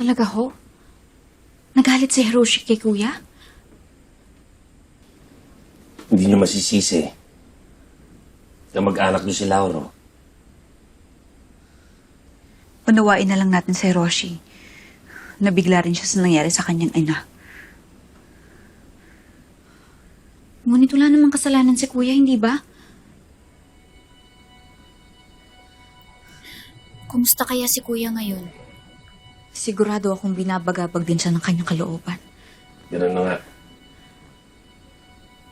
Talaga ho? Nagalit si Hiroshi kay kuya? Hindi niyo masisisi na mag-anak niyo si Lauro. Unawain na lang natin si Hiroshi. Nabigla rin siya sa nangyari sa kanyang ina. Ngunit wala namang kasalanan si kuya, hindi ba? Kumusta kaya si kuya ngayon? Sigurado akong binabagabag din siya ng kanyang kalooban. Ganun na nga.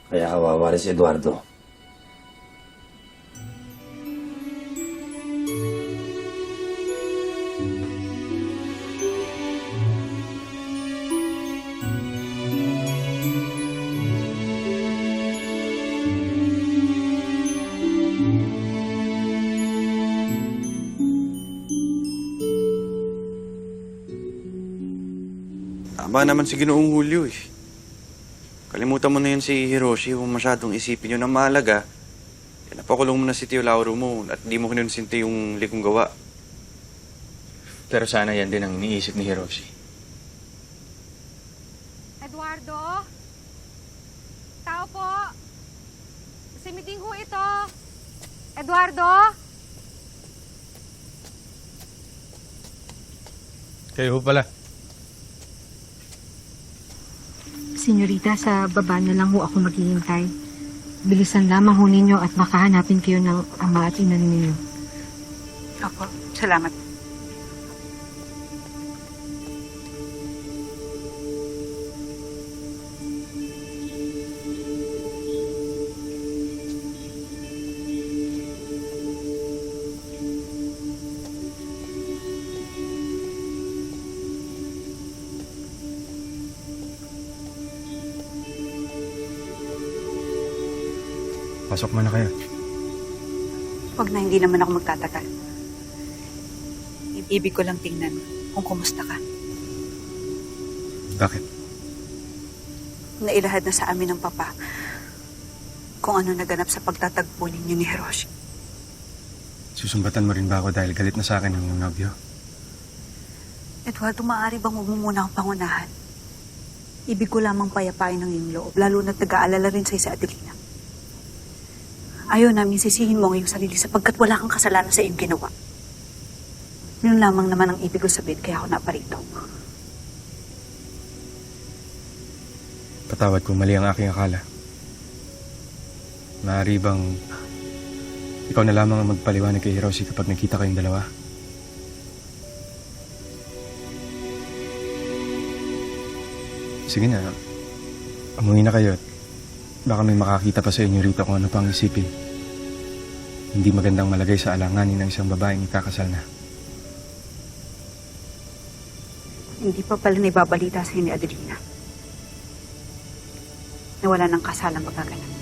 Kaya kawawa rin si Eduardo. Tama naman si Ginoong Julio eh. Kalimutan mo na yun si Hiroshi. Huwag masyadong isipin yun ang mahalaga. Eh, napakulong mo na si Tio Lauro mo at di mo kinonsinti yung likong gawa. Pero sana yan din ang iniisip ni Hiroshi. Eduardo? Tao po? Si meeting ho ito. Eduardo? Kayo pala. Senyorita, sa baba na lang ho ako maghihintay. Bilisan lamang ho ninyo at makahanapin kayo ng ama at ina ninyo. Opo, salamat. Pasok mo na kayo. Huwag na, hindi naman ako magtatagal. Ibig ko lang tingnan kung kumusta ka. Bakit? Nailahad na sa amin ng papa kung ano naganap sa pagtatagpo ninyo ni Hiroshi. Susumbatan mo rin ba ako dahil galit na sa akin ang nobyo? Eduardo, maaari bang huwag mo muna akong pangunahan? Ibig ko lamang payapain ng iyong loob, lalo na't nag-aalala rin sa Adelina. Ayaw namin sisihin mo ang iyong sarili sapagkat wala kang kasalanan sa iyong ginawa. Yun lamang naman ang ibig ko sabihin kaya ako naparito. Patawad kung mali ang aking akala. Maaari bang ikaw na lamang ang magpaliwanag kay Hiroshi kapag nakita kayong dalawa? Sige na. Umuwi na kayo at baka may makakita pa sa inyo rito kung ano pang isipin. Hindi magandang malagay sa alanganin ng isang babaeng ikakasal na. Hindi pa pala naibabalita sa ni Adelina. Na wala ng kasalang magaganap.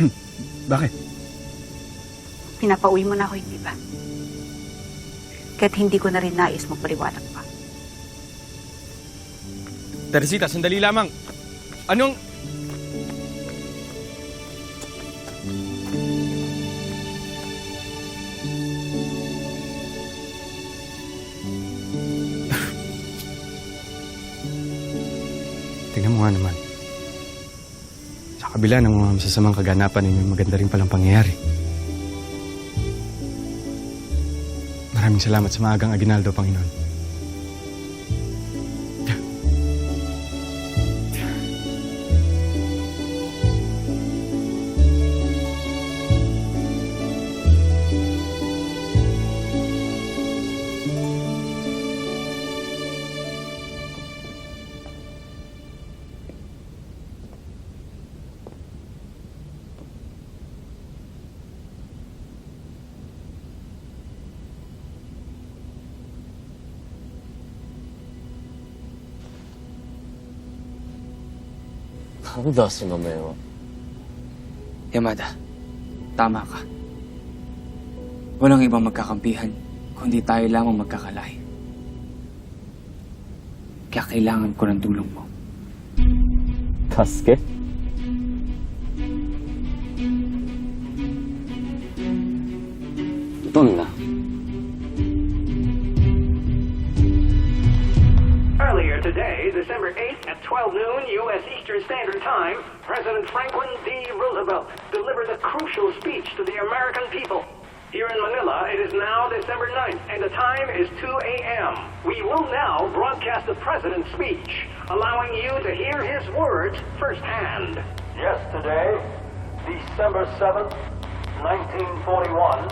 Bakit? Pinapauwi mo na ako, hindi ba? Kahit hindi ko na rin nais magpaliwanag pa. Teresita, sandali lamang. Anong... Tingnan mo nga naman. Sa kabila ng mga masasamang kaganapan ninyo, maganda rin palang pangyayari. Maraming salamat sa maagang Aguinaldo, Panginoon. Ang dasi mamaya. Yamada, tama ka. Walang ibang magkakampihan, kundi tayo lamang magkakalahi. Kaya kailangan ko ng tulong mo. Kaske? Today, December 8th at 12 noon U.S. Eastern Standard Time, President Franklin D. Roosevelt delivered a crucial speech to the American people. Here in Manila, it is now December 9th, and the time is 2 a.m. We will now broadcast the President's speech, allowing you to hear his words firsthand. Yesterday, December 7th, 1941,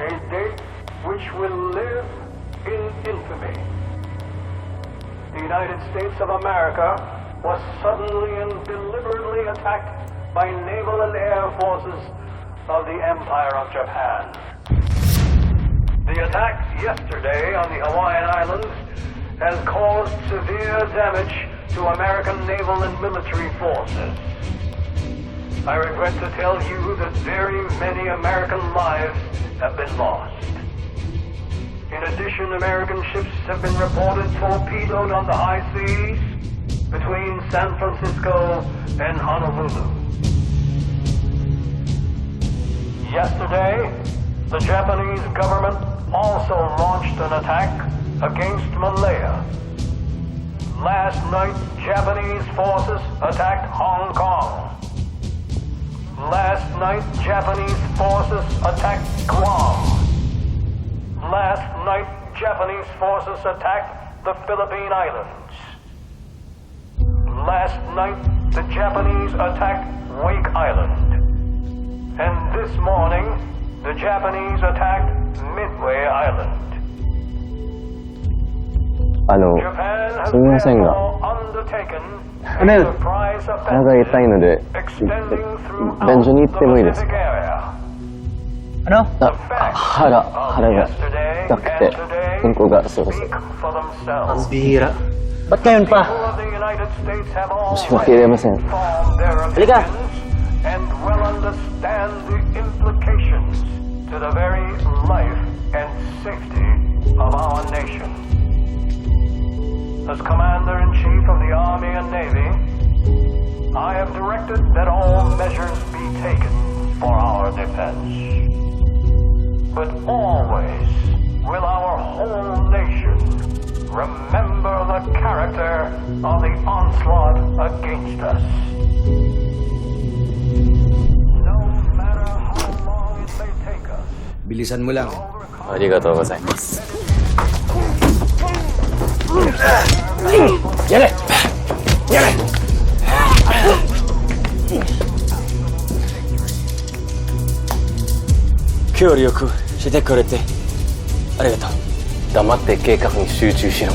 a date which will live in infamy. The United States of America was suddenly and deliberately attacked by naval and air forces of the Empire of Japan. The attack yesterday on the Hawaiian Islands has caused severe damage to American naval and military forces. I regret to tell you that very many American lives have been lost. In addition, American ships have been reported torpedoed on the high seas between San Francisco and Honolulu. Yesterday, the Japanese government also launched an attack against Malaya. Last night, Japanese forces attacked Hong Kong. Last night, Japanese forces attacked Guam. Last night, Japanese forces attacked the Philippine Islands. Last night, the Japanese attacked Wake Island. And this morning, the Japanese attacked Midway Island. あの、 Japan has すみませんが、 therefore undertaken ね a surprise 鼻が痛いので、 extending throughout 便所に行ってもいいです the か Pacific area. あ、腹、腹が痛くて、うんこがすごす。 Speak for themselves. Bihira. Ba't ngayon People of the United States have all 申し訳ありません。 formed their Halika. opinions and well understand the implications to the very life and safety of our nation. As Commander-in-Chief of the Army and Navy, I have directed that all measures be taken for our defense. But always will our whole nation remember the character of the onslaught against us. No matter how long it may take 協力してくれてありがとう。黙って計画に集中しろ。